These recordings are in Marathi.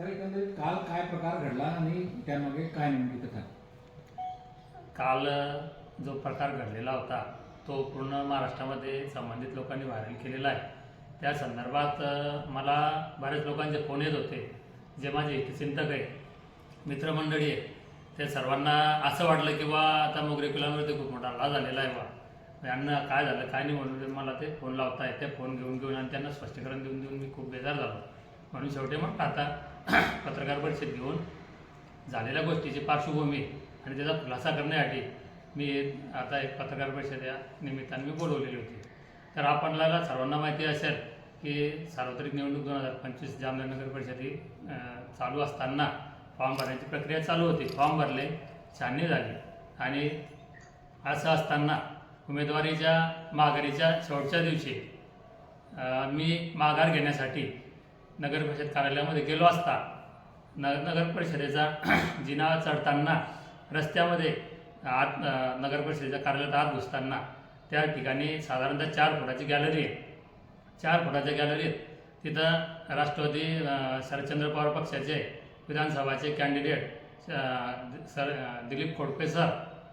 तर एकंदरीत काल काय प्रकार घडला आणि त्यामागे काय नेमकी कथा? काल जो प्रकार घडलेला होता तो पूर्ण महाराष्ट्रामध्ये संबंधित लोकांनी व्हायरल केलेला आहे. त्या संदर्भात मला बऱ्याच लोकांचे फोन येत होते. जे माझे हितचिंतक आहे मित्रमंडळी आहे ते सर्वांना असं वाटलं की बा आता मोगरे कुलांवरती खूप मोठा हल्ला झालेला आहे बा. यांना काय झालं काय नाही म्हणून मला ते फोन लावताय ते फोन घेऊन घेऊन आणि त्यांना स्पष्टीकरण देऊन देऊन मी खूप बेजार झालो. म्हणून शेवटी मग आता पत्रकार परिषद घेऊन झालेल्या गोष्टीची पार्श्वभूमी आणि त्याचा खुलासा करण्यासाठी मी आता एक पत्रकार परिषद या निमित्ताने मी बोलवलेली होती. तर आपल्याला सर्वांना माहिती असेल की सार्वत्रिक निवडणूक दोन हजार पंचवीस जामनगर परिषद ही चालू असताना फॉर्म भरण्याची प्रक्रिया चालू होती. फॉर्म भरले छाननी झाली. आणि असं असताना उमेदवारीच्या माघारीच्या शेवटच्या दिवशी मी माघार घेण्यासाठी नगर परिषद कार्यालयामध्ये गेलो असता न नगर परिषदेचा जिना चढताना रस्त्यामध्ये आत नगर परिषदेच्या कार्यालयात आत घुसताना त्या ठिकाणी साधारणतः चार फुटाची गॅलरी आहे. चार फुटाच्या गॅलरीत तिथं राष्ट्रवादी शरदचंद्र पवार पक्षाचे विधानसभाचे candidate sir Dilip Khodke sir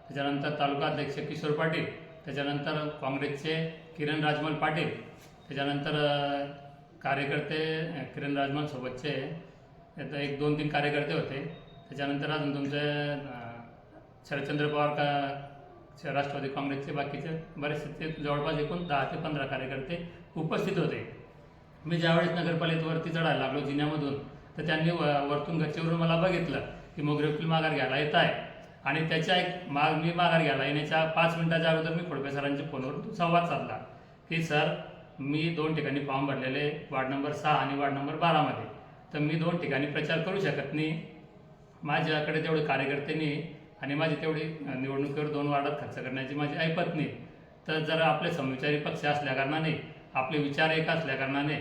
त्याच्यानंतर तालुका अध्यक्ष किशोर पाटील त्याच्यानंतर काँग्रेसचे किरण राजमल पाटील त्याच्यानंतर कार्यकर्ते किरण राजमानसोबतचे आता एक दोन तीन कार्यकर्ते होते. त्याच्यानंतर अजून तुमचे शरदचंद्र पवार का श- राष्ट्रवादी काँग्रेसचे बाकीचे बरेचसे ते जवळपास एकूण दहा ते पंधरा कार्यकर्ते उपस्थित होते. मी ज्यावेळेस नगरपालिकेवरती चढायला लागलो जिन्यामधून तर त्यांनी व- वरतून गच्चीवरून मला बघितलं की मोगरे माघार घ्यायला येत आहे. आणि त्याच्या एक माग मी माघार घ्यायला येण्याच्या पाच मिनिटाच्या अगोदर मी खोडपे सरांच्या फोनवर संवाद साधला की सर मी दोन ठिकाणी फॉर्म भरलेले वार्ड नंबर सहा आणि वार्ड नंबर बारामध्ये तर मी दोन ठिकाणी प्रचार करू शकत नाही. माझ्याकडे तेवढे कार्यकर्ते नाही आणि माझी तेवढी निवडणुकीवर दोन वार्डात खर्च करण्याची माझी ऐपत नाही. तर जर आपले समविचारी पक्ष असल्याकारणाने आपले विचार एक असल्याकारणाने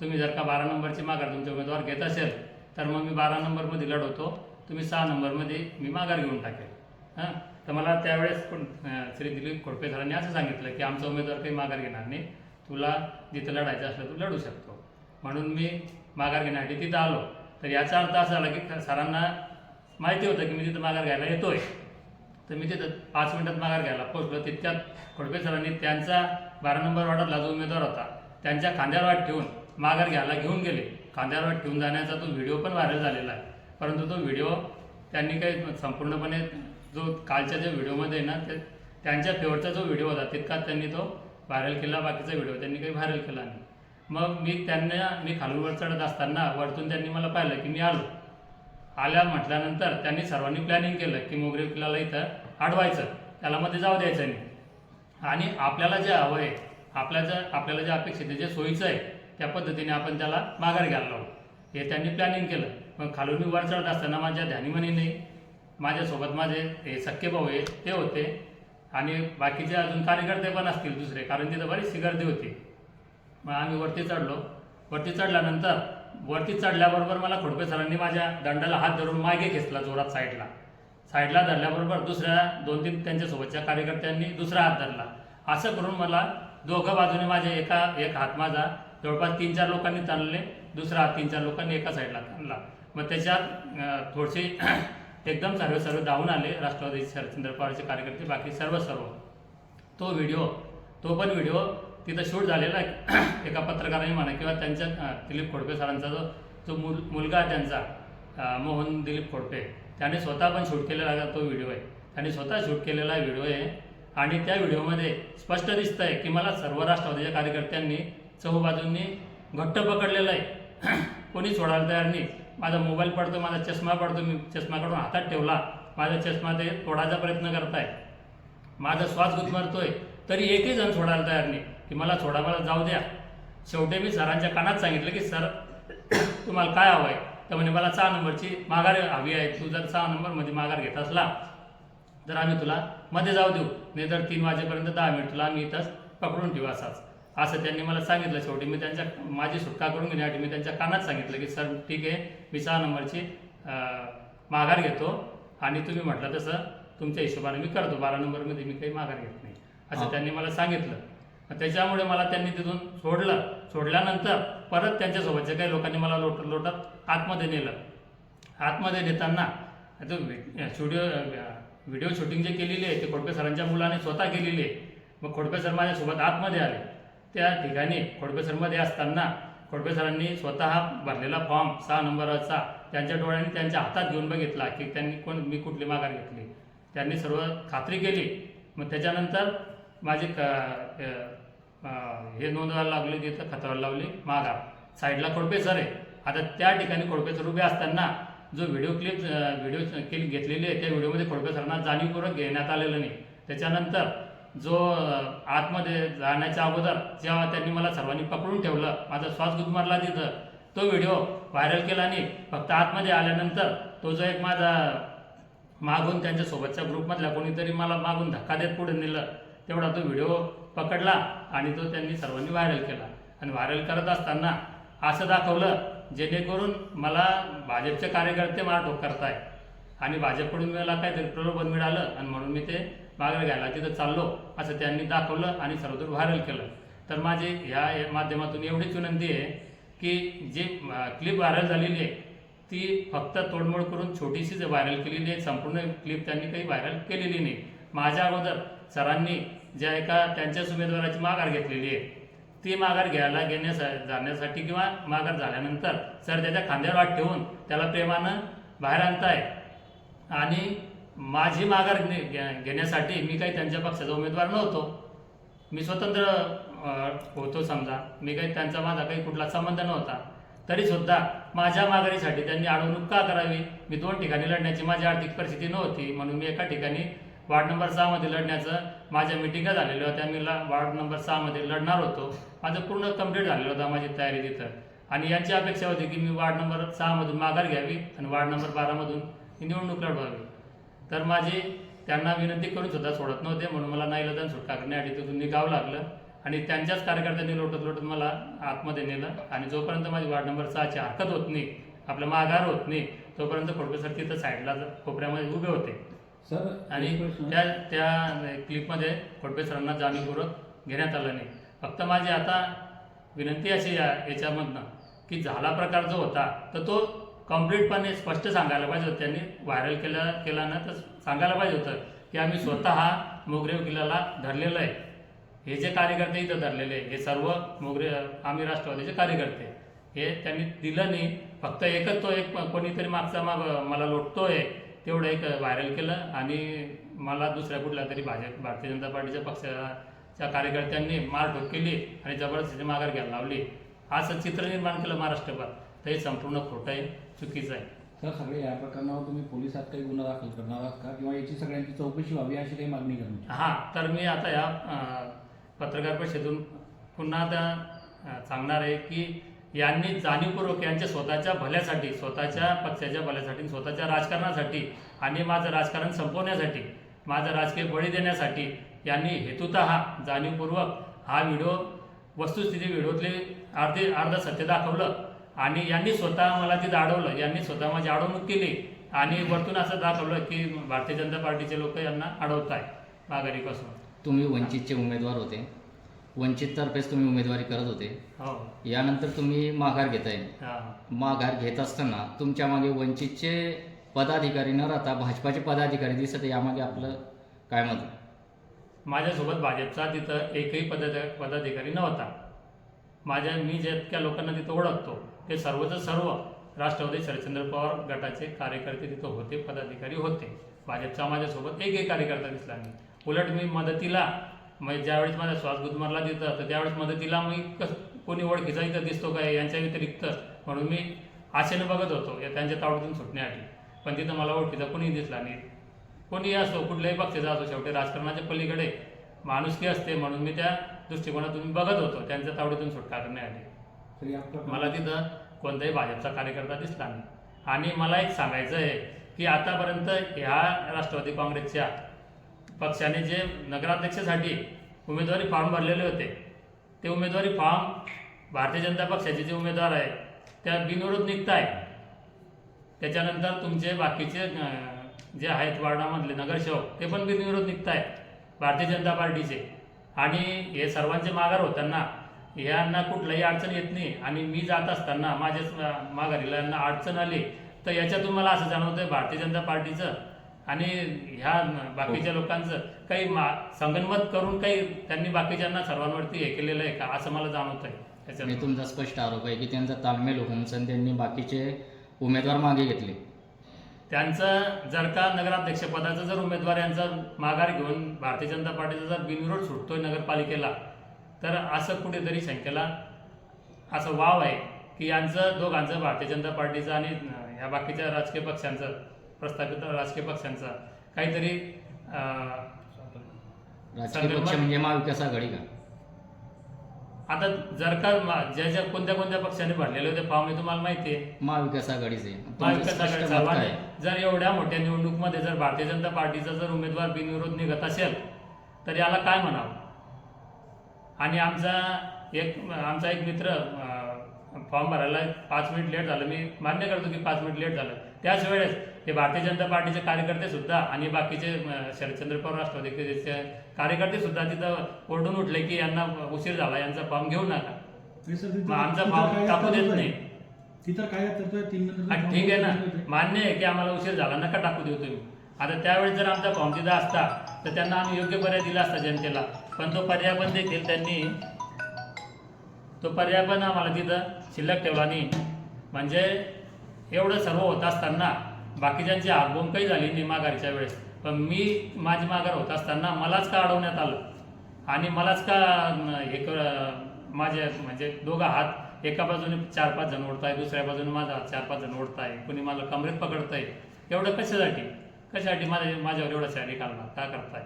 तुम्ही जर का बारा नंबरची माघार तुमचे उमेदवार घेत असेल तर मग मी बारा नंबरमध्ये लढवतो. तुम्ही सहा नंबरमध्ये मी माघार घेऊन टाकेल. हां? तर मला त्यावेळेस कोण श्री दिलीप खोडपे सरांनी असं सांगितलं की आमचा उमेदवार काही माघार घेणार नाही. तुला जिथं लढायचं असलं तू लढू शकतो. म्हणून मी माघार घेण्यासाठी तिथं आलो. तर याचा अर्थ असा आला की सरांना माहिती होतं की मी तिथं माघार घ्यायला येतोय. तर मी तिथं पाच मिनिटात माघार घ्यायला पोहोचलो. तितक्यात खोडपे सरांनी त्यांचा बारा नंबर वार्डातला जो उमेदवार होता त्यांच्या खांद्यावर वाट ठेवून माघार घ्यायला घेऊन गेले. खांद्यावर वाट ठेवून जाण्याचा तो व्हिडिओ पण व्हायरल झालेला आहे. परंतु तो व्हिडिओ त्यांनी काही संपूर्णपणे जो कालच्या ज्या व्हिडिओमध्ये आहे ना ते त्यांच्या फेवरचा जो व्हिडिओ होता तितकाच त्यांनी तो व्हायरल केला बाकीचा व्हिडिओ त्यांनी काही व्हायरल केला नाही. मग मी त्यांना मी खालून वर चढत असताना वरतून त्यांनी मला पाहिलं की मी आलो. आल्या म्हटल्यानंतर त्यांनी सर्वांनी प्लॅनिंग केलं की मोगरे किल्ल्याला इथं अडवायचं त्याला मध्ये जाऊ द्यायचं नाही. आणि आपल्याला जे हवं आहे आपल्या ज्या आपल्याला जे अपेक्षित आहे जे सोयीचं आहे त्या पद्धतीने आपण त्याला माघार घ्यायला लावू. हे त्यांनी प्लॅनिंग केलं. मग खालून मी वर चढत असताना माझ्या ध्यानीमनीने माझ्यासोबत माझे हे सख्खे भाऊ आहे ते होते. आणि बाकीचे अजून कार्यकर्ते पण असतील दुसरे कारण तिथं बरीचशी गर्दी होती. मग आम्ही वरती चढलो. वरती चढल्यानंतर वरती चढल्याबरोबर मला खोडपे सरांनी माझ्या दंडाला हात धरून मागे खेचला जोरात साईडला. साईडला धरल्याबरोबर दुसऱ्या दोन तीन त्यांच्यासोबतच्या कार्यकर्त्यांनी दुसरा हात धरला. असं करून मला दोघं बाजूने माझे एका एक हात माझा जवळपास तीन चार लोकांनी ताणले दुसरा हात तीन चार लोकांनी एका साईडला ताणला मग त्याच्यात थोडीशी एकदम सर्व सर्व धावून आले राष्ट्रवादी शरदचंद्र पवारचे कार्यकर्ते बाकी सर्व सर्व. तो व्हिडिओ तो पण व्हिडिओ तिथं शूट झालेला आहे एका पत्रकाराने म्हणा किंवा त्यांच्या दिलीप खोडपे सरांचा जो जो मुल मुलगा आहे त्यांचा मोहन दिलीप खोडपे त्याने स्वतः पण शूट केलेला तो व्हिडिओ आहे. त्याने स्वतः शूट केलेला व्हिडिओ आहे. आणि त्या व्हिडिओमध्ये स्पष्ट दिसतं आहे की मला सर्व राष्ट्रवादीच्या कार्यकर्त्यांनी चहूबाजूंनी घट्ट पकडलेलं आहे. कोणी सोडायला तयार नाही. माझा मोबाईल पडतो माझा चष्मा पडतो मी चष्मा काढून हातात ठेवला. माझा चष्मा ते तोडायचा प्रयत्न करताय. माझा श्वास गुदमरतोय. तरी एकही जण सोडायला तयार नाही. की मला सोडा मला जाऊ द्या. शेवटी मी सरांच्या कानात सांगितलं की सर तुम्हाला काय हवं आहे तर म्हणे मला सहा नंबरची माघार हवी आहे. तू जर सहा नंबरमध्ये माघार घेत असला तर आम्ही तुला मध्ये जाऊ देऊ. नाही तर तीन वाजेपर्यंत दहा मिनिट तुला आम्ही इथंच पकडून ठेवू असाच. असं त्यांनी मला सांगितलं शेवटी. मी त्यांच्या माझी सुटका करून घेण्यासाठी मी त्यांच्या कानात सांगितलं की सर ठीक आहे मी सहा नंबरची माघार घेतो आणि तुम्ही म्हटलं तसं तुमच्या हिशोबाने मी करतो. बारा नंबरमध्ये मी काही माघार घेत नाही. असं. त्यांनी मला सांगितलं. त्याच्यामुळे मला त्यांनी तिथून सोडलं. सोडल्यानंतर परत त्यांच्यासोबतच्या काही लोकांनी मला लोट लोटत आतमध्ये नेलं. आतमध्ये नेताना तो स्टुडिओ व्हिडिओ शूटिंग जे केलेली आहे ते खोडके सरांच्या मुलाने स्वतः केलेली आहे. मग खोडके सर माझ्यासोबत आतमध्ये आले. त्या ठिकाणी खोडकेसरमध्ये असताना खोडकेसरांनी स्वतः भरलेला फॉर्म सहा नंबरचा त्यांच्या डोळ्यांनी त्यांच्या हातात घेऊन बघितला की त्यांनी कोण मी कुठली माघार घेतली. त्यांनी सर्व खात्री केली. मग त्याच्यानंतर माझी क हे नोंदवायला लागले तिथं खतवायला लावली माघार. साईडला खोडपे सर आहे. आता त्या ठिकाणी खोडपे सर उभे असताना जो व्हिडिओ क्लिप व्हिडिओ क्लिप घेतलेली आहे त्या व्हिडिओमध्ये खोडपे सरांना जाणीवपूर्वक घेण्यात आलेलं नाही. त्याच्यानंतर जो आतमध्ये जाण्याच्या अगोदर जेव्हा त्यांनी मला सर्वांनी पकडून ठेवलं माझा श्वास गुदमरला तिथं तो व्हिडिओ व्हायरल केला आणि फक्त आतमध्ये आल्यानंतर तो जो एक माझा मागून त्यांच्या सोबतच्या ग्रुपमधल्या कोणीतरी मला मागून धक्का देत पुढे नेलं तेवढा तो व्हिडिओ पकडला आणि तो त्यांनी सर्वांनी व्हायरल केला. आणि व्हायरल करत असताना असं दाखवलं जेणेकरून मला भाजपचे कार्यकर्ते मला ठोक करताय. आणि भाजपकडून मला काहीतरी प्रलोभन मिळालं आणि म्हणून मी ते मागे घ्यायला. तिथं चाललो असं त्यांनी दाखवलं आणि सर्वदूर व्हायरल केलं. तर माझी ह्या या माध्यमातून एवढीच विनंती आहे की जी क्लिप व्हायरल झालेली आहे ती फक्त तोडमोड करून छोटीशी व्हायरल केलेली आहे संपूर्ण क्लिप त्यांनी काही व्हायरल केलेली नाही. माझ्या अगोदर सरांनी ज्या एका त्यांच्याच उमेदवाराची माघार घेतलेली आहे ती माघार घ्यायला घेण्यासा जाण्यासाठी किंवा माघार झाल्यानंतर सर त्याच्या खांद्यावर हात ठेवून त्याला प्रेमानं बाहेर आणताय. आणि माझी माघार घेण्यासाठी मी काही त्यांच्या पक्षाचा उमेदवार नव्हतो. मी स्वतंत्र होतो समजा. मी काही त्यांचा माझा काही कुठला संबंध नव्हता. तरीसुद्धा माझ्या माघारीसाठी त्यांनी अडवणूक का करावी? मी दोन ठिकाणी लढण्याची माझी आर्थिक परिस्थिती नव्हती. म्हणून मी एका ठिकाणी वार्ड नंबर सहामध्ये लढण्याचं माझ्या मिटिंगा झालेल्या होत्या मी ला- वार्ड नंबर सहामध्ये लढणार होतो. माझं पूर्ण कंप्लीट झालेलं होतं माझी तयारी तिथं. आणि यांची अपेक्षा होती की मी वार्ड नंबर सहामधून माघार घ्यावी आणि वार्ड नंबर बारामधून निवडणूक लढवावी. तर माझी त्यांना विनंती करून सुद्धा सोडत नव्हते म्हणून मला नाईलाजान सुटका करण्यासाठी तिथून निघावं लागलं. आणि त्यांच्याच कार्यकर्त्यांनी लोटत लोटत मला आतमध्ये नेलं. आणि जोपर्यंत माझी वार्ड नंबर सहाची हरकत होत नाही आपलं माघार होत नाही तोपर्यंत प्रोफेसर तिथं साईडला कोपऱ्यामध्ये उभे होते. सर आणि. त्या त्या क्लिपमध्ये खोडपे सरांना जाणीवपूर्वक घेण्यात आलं नाही. फक्त माझी आता विनंती अशी या याच्यामधनं की झाला प्रकार जो होता तर तो कम्प्लीटपणे स्पष्ट सांगायला पाहिजे होतं. त्यांनी व्हायरल केला केला ना तर सांगायला पाहिजे होतं की आम्ही स्वतः मोगरे किल्ल्याला धरलेलं आहे. हे जे कार्यकर्ते इथं धरलेले आहे, हे सर्व मोगरे आम्ही राष्ट्रवादीचे कार्यकर्ते हे त्यांनी दिलं नाही. फक्त एकच तो एक कोणीतरी मागचा माग मला लोटतोय तेवढं एक व्हायरल केलं आणि मला दुसऱ्या कुठल्या तरी भाजप भारतीय जनता पार्टीच्या पक्षाच्या कार्यकर्त्यांनी मारठोक केली आणि जबरदस्तीने माघार घ्यायला लावली. असं चित्र निर्माण केलं महाराष्ट्रभर. तर हे संपूर्ण खोटं आहे चुकीचं आहे. सर सगळे या प्रकरणावर तुम्ही पोलिसात काही गुन्हा दाखल करणार आहात का? किंवा याची सगळ्यांची चौकशी व्हावी अशी काही मागणी करणार हां तर मी आता या अं, पत्रकार परिषदेतून पुन्हा अं, सांगणार आहे की यांनी जाणीवपूर्वक यांच्या स्वतःच्या भल्यासाठी स्वतःच्या पक्षाच्या भल्यासाठी स्वतःच्या राजकारणासाठी आणि माझं राजकारण संपवण्यासाठी माझं राजकीय बळी देण्यासाठी यांनी हेतुतः जाणीवपूर्वक हा व्हिडिओ वस्तुस्थिती व्हिडिओतले अर्धे अर्ध सत्य दाखवलं. आणि यांनी स्वतः मला तिथं अडवलं यांनी स्वतः माझी अडवणूक केली आणि वरतून असं दाखवलं की भारतीय जनता पार्टीचे लोक यांना अडवत आहे माघारीपासून. तुम्ही वंचितचे उमेदवार होते. वंचिततर्फेच तुम्ही उमेदवारी करत होते. हो. यानंतर तुम्ही माघार घेताय. हा. माघार घेत असताना तुमच्या मागे वंचितचे पदाधिकारी न राहता भाजपाचे पदाधिकारी दिसत. यामागे आपलं काय मत? माझ्यासोबत भाजपचा तिथं एकही पदाध पदाधिकारी नव्हता. माझ्या मी जितक्या लोकांना तिथं ओळखतो ते सर्वच सर्व राष्ट्रवादी शरदचंद्र पवार गटाचे कार्यकर्ते तिथं होते पदाधिकारी होते. भाजपचा माझ्यासोबत एकही कार्यकर्ता दिसला नाही. उलट मी मदतीला मग ज्यावेळेस माझा श्वास गुदमरला तिथं तर त्यावेळेस मदतीला मी कस कोणी ओळखीचा इथं दिसतो काय यांच्या व्यतिरिक्त म्हणून मी आशेने बघत होतो या त्यांच्या तावडीतून सुटण्यासाठी पण तिथं मला ओळखीचा कोणी दिसला नाही. कोणी असो कुठल्याही पक्षाचा असो शेवटी राजकारणाच्या पलीकडे माणुसकी असते म्हणून मी त्या दृष्टिकोनातून बघत होतो. त्यांच्या तावडीतून सुटका या प्रकरणात मला तिथं कोणताही भाजपचा कार्यकर्ता दिसला नाही. आणि मला एक सांगायचं आहे की आतापर्यंत ह्या राष्ट्रवादी काँग्रेसच्या पक्षाने जे नगराध्यक्षासाठी उमेदवारी फॉर्म भरलेले होते ते उमेदवारी फॉर्म भारतीय जनता पक्षाचे जे उमेदवार आहे त्या बिनविरोध निघताय. त्याच्यानंतर तुमचे बाकीचे जे आहेत वार्डामधले नगरसेवक ते पण बिनविरोध निघताय. भारतीय जनता पार्टीचे. आणि हे सर्वांचे माघार होताना यांना कुठलाही अडचण येत नाही. आणि मी जात असताना माझ्याच माघारीला यांना अडचण आली तर याच्यातून मला असं जाणवतंय भारतीय जनता पार्टीचं आणि ह्या बाकीच्या लोकांचं काही मा संगनमत करून काही त्यांनी बाकीच्यांना सर्वांवरती हे केलेलं आहे का असं मला जाणवत आहे तुमचा स्पष्ट आरोप आहे की त्यांचा ताळमेळ होऊन त्यांनी बाकीचे उमेदवार मागे घेतले. त्यांचं जर का नगराध्यक्षपदाचा जर उमेदवार यांचा माघार घेऊन भारतीय जनता पार्टीचा जर बिनविरोध सुटतोय नगरपालिकेला तर असं कुठेतरी शंकेला असं वाव आहे की यांचं दोघांचं भारतीय जनता पार्टीचं आणि या बाकीच्या राजकीय पक्षांचं प्रस्थापित राजकीय पक्षांचा काहीतरी राजकीय पक्ष म्हणजे महाविकास आघाडी का? आता जर का मा- ज्या ज्या कोणत्या कोणत्या पक्षांनी भरलेले होते फॉर्म हे तुम्हाला माहिती आहे. महाविकास आघाडीचे. तुमचं महाविकास स्पष्ट आघाडी मत सर्वांनी काय? जर एवढ्या मोठ्या निवडणूकमध्ये जर भारतीय जनता पार्टीचा जर उमेदवार बिनविरोध निघत असेल तर याला काय म्हणावं? आणि आमचा एक आमचा एक मित्र फॉर्म भरायला पाच मिनिट लेट झालं. मी मान्य करतो की पाच मिनिट लेट झालं. त्याच वेळेस हे भारतीय जनता पार्टीचे कार्यकर्ते सुद्धा आणि बाकीचे शरदचंद्र पवार राष्ट्रवादीचे कार्यकर्ते सुद्धा तिथं ओरडून उठले की यांना उशीर झाला यांचा फॉर्म घेऊ नका. आमचा फॉर्म टाकू देत नाही. ठीक आहे ना मान्य आहे की आम्हाला उशीर झाला नका टाकू देऊ तुम्ही. आता त्यावेळेस जर आमचा फॉर्म तिथं असता तर त्यांना आम्ही योग्य पर्याय दिला असता जनतेला. पण तो पर्याय पण देखील त्यांनी तो पर्याय पण आम्हाला तिथं शिल्लक ठेवला नाही म्हणजे एवढं सर्व होत असताना बाकीच्यांची हातबोंब काही झाली नाही माघारीच्या वेळेस पण मी माझी माघार होत असताना मलाच का अडवण्यात आलं? आणि मलाच का हे क- माझे म्हणजे दोघं हात एका बाजूने चार पाच जण ओढताय दुसऱ्या बाजूने माझा चार पाच जण ओढताय कुणी मला कमरेत पकडताय एवढं कशासाठी? कशासाठी माझ्या माझ्यावर एवढा शॅरी काढला का करताय?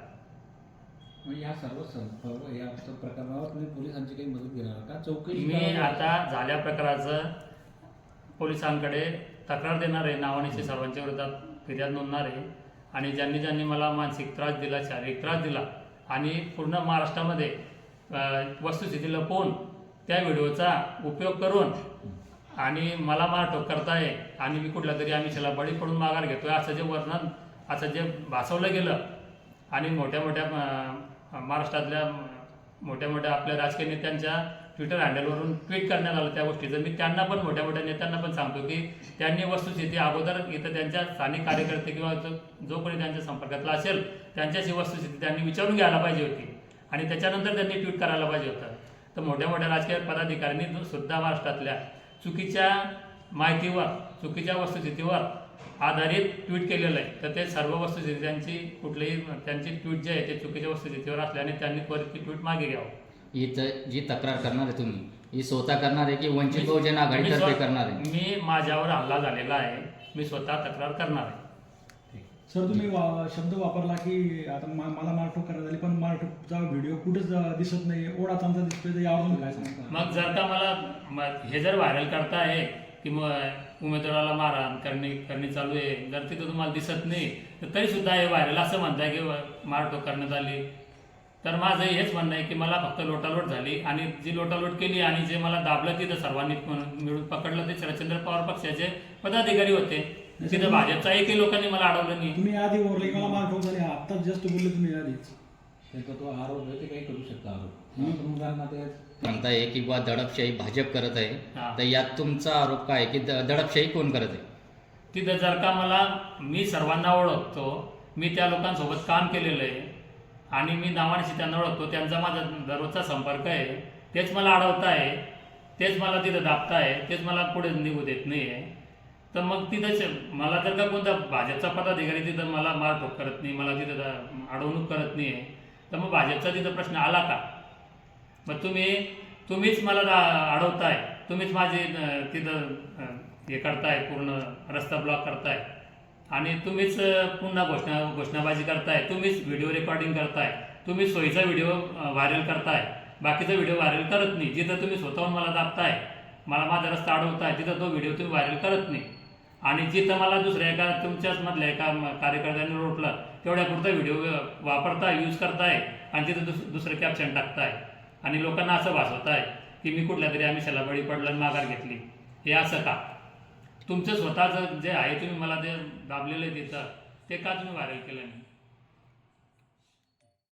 या सर्व सर्व या प्रकरणावर तुम्ही पोलिसांची काही मदत घेणार का? चौकशी मी? आता झाल्या प्रकाराचं पोलिसांकडे तक्रार देणारे नावानिशी सर्वांच्या विरोधात फिर्याद नोंदणार आहे आणि ज्यांनी ज्यांनी मला मानसिक त्रास दिला शारीरिक त्रास दिला आणि पूर्ण महाराष्ट्रामध्ये वस्तुस्थिती लपवून त्या व्हिडिओचा उपयोग करून आणि मला मारटोक करताय आणि मी कुठल्या तरी आमिषाला बळी पडून माघार घेतोय असं जे वर्णन असं जे भासवलं गेलं आणि मोठ्या मोठ्या महाराष्ट्रातल्या मोठ्या मोठ्या आपल्या राजकीय नेत्यांच्या ट्विटर हँडलवरून ट्विट करण्यात आलं त्या गोष्टीचं. मी त्यांना पण मोठ्या मोठ्या नेत्यांना पण सांगतो की त्यांनी वस्तुस्थिती अगोदर इथं त्यांच्या स्थानिक कार्यकर्ते किंवा जो कोणी त्यांच्या संपर्कातला असेल त्यांच्याशी वस्तुस्थिती त्यांनी विचारून घ्यायला पाहिजे होती. आणि त्याच्यानंतर त्यांनी ट्विट करायला पाहिजे होतं. तर मोठ्या मोठ्या राजकीय पदाधिकाऱ्यांनी सुद्धा महाराष्ट्रातल्या चुकीच्या माहितीवर चुकीच्या वस्तुस्थितीवर आधारित ट्विट केलेलं आहे. तर ते सर्व वस्तुस्थिती त्यांची कुठलेही त्यांची ट्विट जे आहे ते चुकीच्या वस्तुस्थितीवर असल्याने त्यांनी परत ती ट्विट मागे घ्यावं. ही जी तक्रार करणार आहे तुम्ही ही स्वतः करणार आहे की वंचित बहुजन आघाडीतर्फे करणार आहे? मी माझ्यावर हल्ला झालेला आहे. मी स्वतः तक्रार करणार आहे. सर तुम्ही वा- शब्द वापरला की आता मा- मला मारठोक करायला झाली पण मारठोकचा व्हिडिओ कुठेच अं, दिसत नाही ओढा आमचा दिसतोय तर यावर तुम्ही काय सांगता? मग जर का मला म- हे जर व्हायरल करताय की मग उमेदवाराला मारहाण करणे करणे चालू आहे जर तिथं तुम्हाला दिसत नाही तर तरी सुद्धा हे व्हायरल असं म्हणताय की मारटोक करण्यात आली. तर माझं हेच म्हणणं आहे की मला फक्त लोटालोट झाली आणि जी लोटालोट केली आणि जे मला दाबलं तिथं सर्वांनी मिळून मिळून पकडलं ते शरदचंद्र पवार पक्षाचे पदाधिकारी होते. तिथं भाजपचा एकही लोकांनी मला अडवलं नाही. तुम्ही आधी ओरले मला मारठोक झाली. आता जस्ट बोलले तुम्ही आधीच. त्यांचा तो आरोप आहे ते काही करू शकता आरोप. पण मुलांना ते म्हणताय की बुवा दडपशाही भाजप करत आहे. हा. तर यात तुमचा आरोप काय आहे की द- दडपशाही कोण करत आहे? तिथं जर का मला मी सर्वांना ओळखतो. मी त्या लोकांसोबत काम केलेलं आहे. आणि मी नावानिशी त्यांना ओळखतो. त्यांचा माझा दररोजचा संपर्क आहे. तेच मला अडवताय. तेच मला तिथं दाबत आहे तेच मला पुढे निघू देत नाही आहे तर मग तिथंच मला जर का कोणता भाजपचा पदाधिकारी तिथं मला मारठोक करत नाही मला तिथं अडवणूक करत नाही आहे तर मग भाजपचा तिथं प्रश्न आला का? मग तुम्ही तुम्हीच मला अडवताय. तुम्हीच माझे तिथं हे करताय पूर्ण रस्ता ब्लॉक करताय. आणि तुम्हीच पुन्हा घोषणा घोषणाबाजी करताय तुम्हीच व्हिडिओ रेकॉर्डिंग करताय तुम्हीच सोयीचा व्हिडिओ व्हायरल करताय बाकीचा व्हिडिओ व्हायरल करत नाही. जिथं तुम्ही स्वतःहून मला दाबताय मला माझा रस्ता अडवताय तिथं तो व्हिडिओ तुम्ही व्हायरल करत नाही. आणि जिथं मला दुसऱ्या एका तुमच्याच मधल्या एका कार्यकर्त्याने कार्यकर्त्यांनी रोटलं तेवढ्या पुरता व्हिडिओ वापरताय यूज करताय आणि तिथं दुस दुसरं कॅप्शन टाकताय. आणि लोकांना असं भासवताय की मी कुठल्या तरी आम्ही बळी पडलं आणि माघार घेतली. हे असं का? तुमचं स्वतःचं जे आहे तुम्ही मला ते दाबलेलं आहे तिथं ते का तुम्ही व्हायरल केलं नाही?